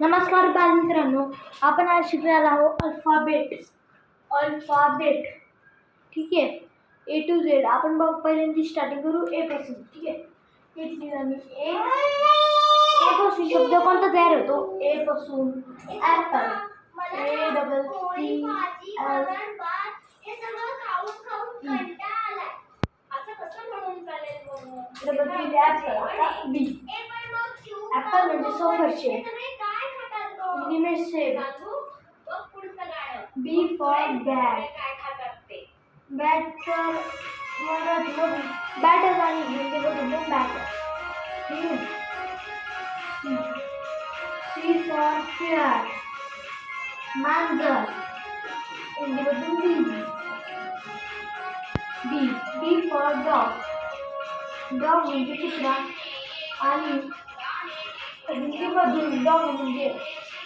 नमस्कार बालमित्रांनो आपण आज शिकणार आहोत अल्फ़ाबेट. अल्फ़ाबेट. ठीक आहे? ए टू झेड आपण बघ पहिल्यांदा स्टार्टिंग करू ए पासून ठीक आहे? ए ठिकाणी ए ए पासून शब्द कोणता तयार होतो? ए पासून apple A double double B apple म्हणजे निमेष shape B for bat batter batter आणि हिंदीमध्ये बॅटर सी फॉर चेअर मांजर हिंदीमधून बिल्ली B B for dog dog म्हणजे कुत्रा आणि हिंदीमधून डॉग म्हणजे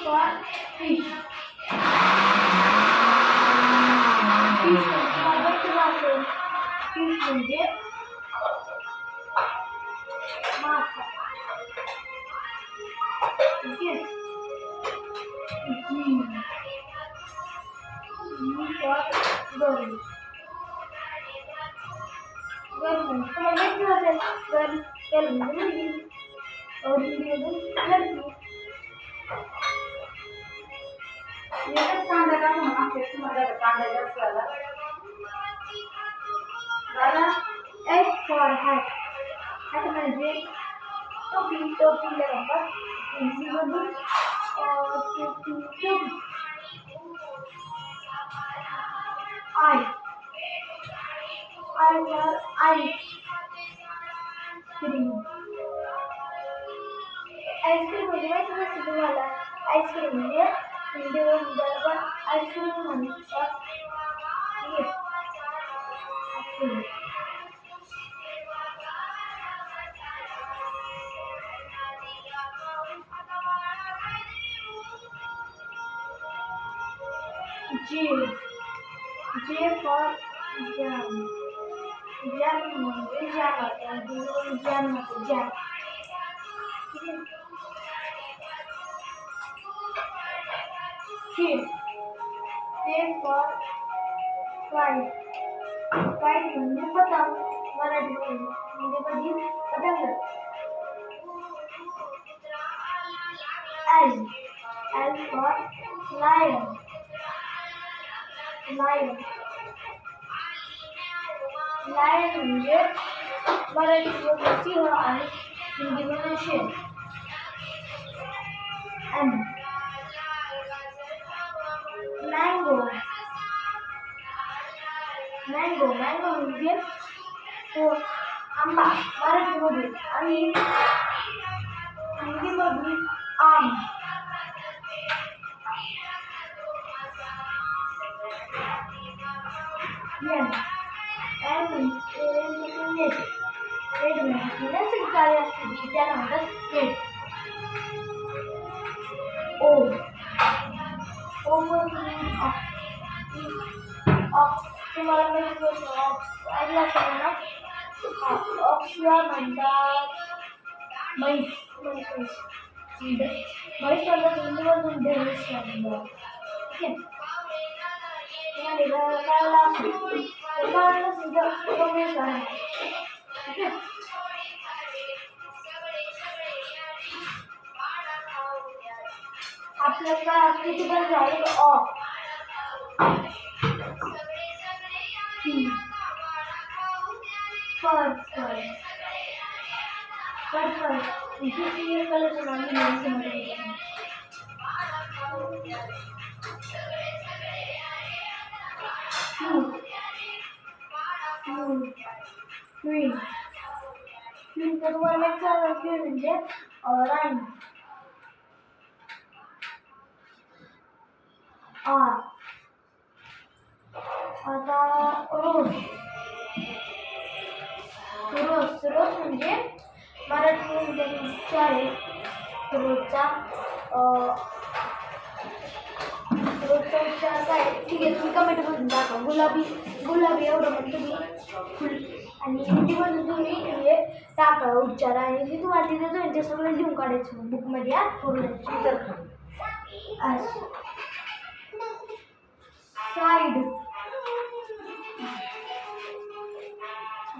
for fish. Fish म्हणजे फ़िश म्हणजे मासा ठीक आहे गर्ल म्हणजे तुम्हाला माहिती असेल गर्ल गर्ल म्हणजे मुलगी और हिंदीमधून लडकी एकच कांदा टाकून मागच्या तुम्हाला कांदा जास्त झाला झाला एच फॉर हॅट हॅट टोपी टोपीला म्हणतात हिंदीमधून टोपी टोपी I I for ice cream ice cream म्हणजे माहिती म्हणजे हिंदीमधून त्याला पण आईस्क्रीम म्हणतात ठीक आहे ice cream J. J for jam. Jam jam jam होतं jam. ठीक आहे? K. K for kite. Kite म्हणजे पतंग मराठीमध्ये हिंदीमध्ये पतंग. L. L for lion. Lion lion म्हणजे मराठीमध्ये सिंह आणि हिंदीमध्ये शेर एम मँगो मँगो म्हणजे तो आंबा मराठीमध्ये आणि हिंदीमधून आम Bien. En net. Net म्हणजे नैसर्गिक कार्य असते जी त्याला म्हणतात नेट ओ ओ पासून ऑक्स तुम्हाला माहिती असेल ऑक्स ऐकलं असेल ना। हा ऑक्सला म्हणतात म्हैस म्हैस म्हैस म्हैस म्हणतात हिंदीमधून म्हैस म्हणतात ठीक आहे तुम्हाला कळलं असेल कळलं असेल तर कमेंट करा ठीक आहे आपल्याला किती पण झाले ऑ फर फर फर फर किती कलरचे नाव मी Two. Two. क्वीन क्वीन तर तुम्हाला माहिती आहे क्वीन म्हणजे अं, राणी आर आता रोज रोज रोज म्हणजे मराठी उच्चार आहे रोजचा रोजचा उच्चार काय आहे? ठीक आहे तुम्ही कमेंट करून टाका गुलाबी गुलाबी एवढं पण तुम्ही आणि हिंदीमधून तुम्ही हे टाका उच्चार. आणि जे तुम्हाला तिथे तुम्ही ते सगळं लिहून काढायचं बुकमध्ये या पूर्ण. Side side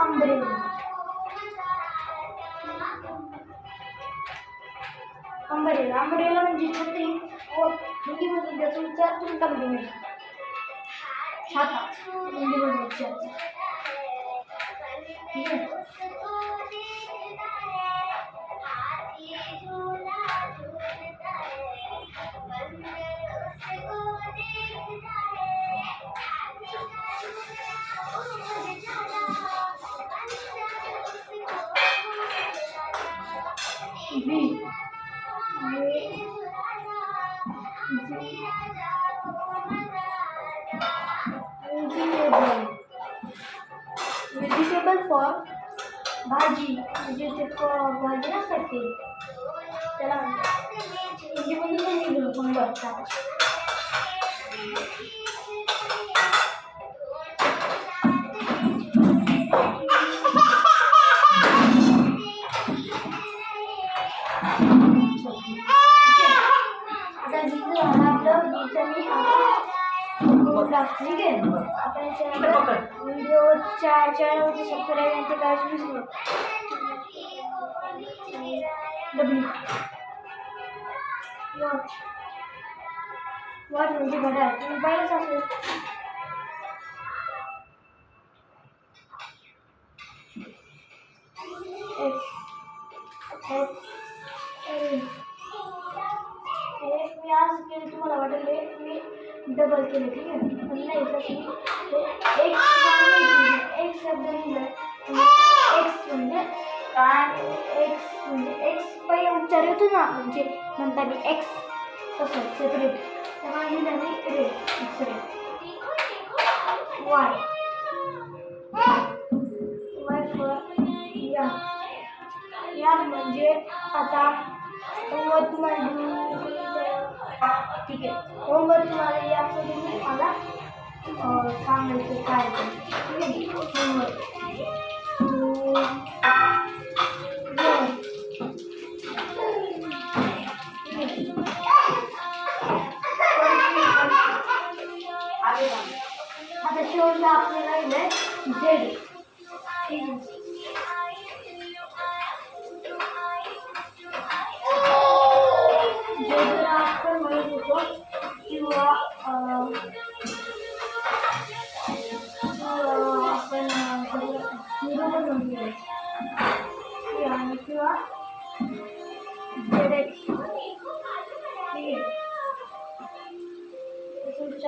for umbrella umbrella umbrella म्हणजे छत्री व हिंदीमधून त्याचा उच्चार तुमच्यामध्ये मिळेल छाता हिंदीमधून उच्चार ठीक आहे व्हेजिटेबल फॉर भाजी फ- भाजी ते नाही लिहिलं पण बघतात आता आपलं हिचं टाकतो ठीक आहे आपण याच्यानंतर व्हिडिओच्या चॅनलवरती सबस्क्राईब आणि ते करायचं विसरू नका डब्ल्यू वॉच वॉच म्हणजे घड्याळ तुम्ही पाहिलंच असेल एक्स एक्स हे मी आज हे डबल केलं ठीक आहे? नाही तसं मी हे एक एक शब्द एक्स म्हणजे एक्स म्हणजे एक्स पहिला उच्चार येतो ना म्हणजे म्हणता मी एक्स तसं सेपरेट तेव्हा लिहिलं मी रे X ray Y Y for या. या म्हणजे आता तुम्हाला ठीक आहे. होमवर्क तुम्हाला याचं तुम्ही मला सांगायचं काय का? आता शेवटला आपल्याला झेड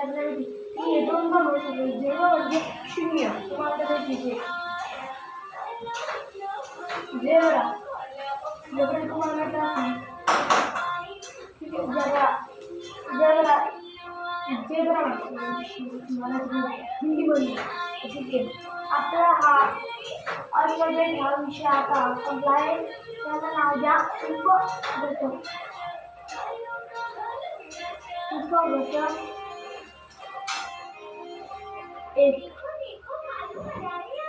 तसं विचारलं की हे दोन पण होऊ शकतो झिरो म्हणजे शून्य तुम्हाला कसं तिथे झेब्रा झेब्रा तुम्हाला माहिती असेल ठीक आहे आपला हा अल्फ़ाबेट हा विषय आता संपला आहे नाव द्या उपघटक उपघटक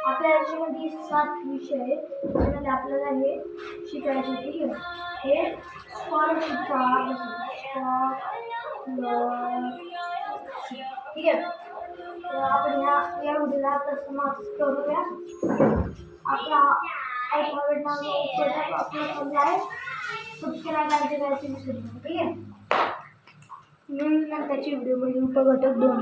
आपल्या याच्यामध्ये सात विषय आहेत त्याच्यामध्ये आपल्याला हे शिकायचं ठीक आहे? हे. ठीक आहे? आपण ह्या या व्हिडिओला समाप्त करूया. आपला ठीक आहे? मिळून नंतरची व्हिडिओ म्हणजे उपघटक दोन.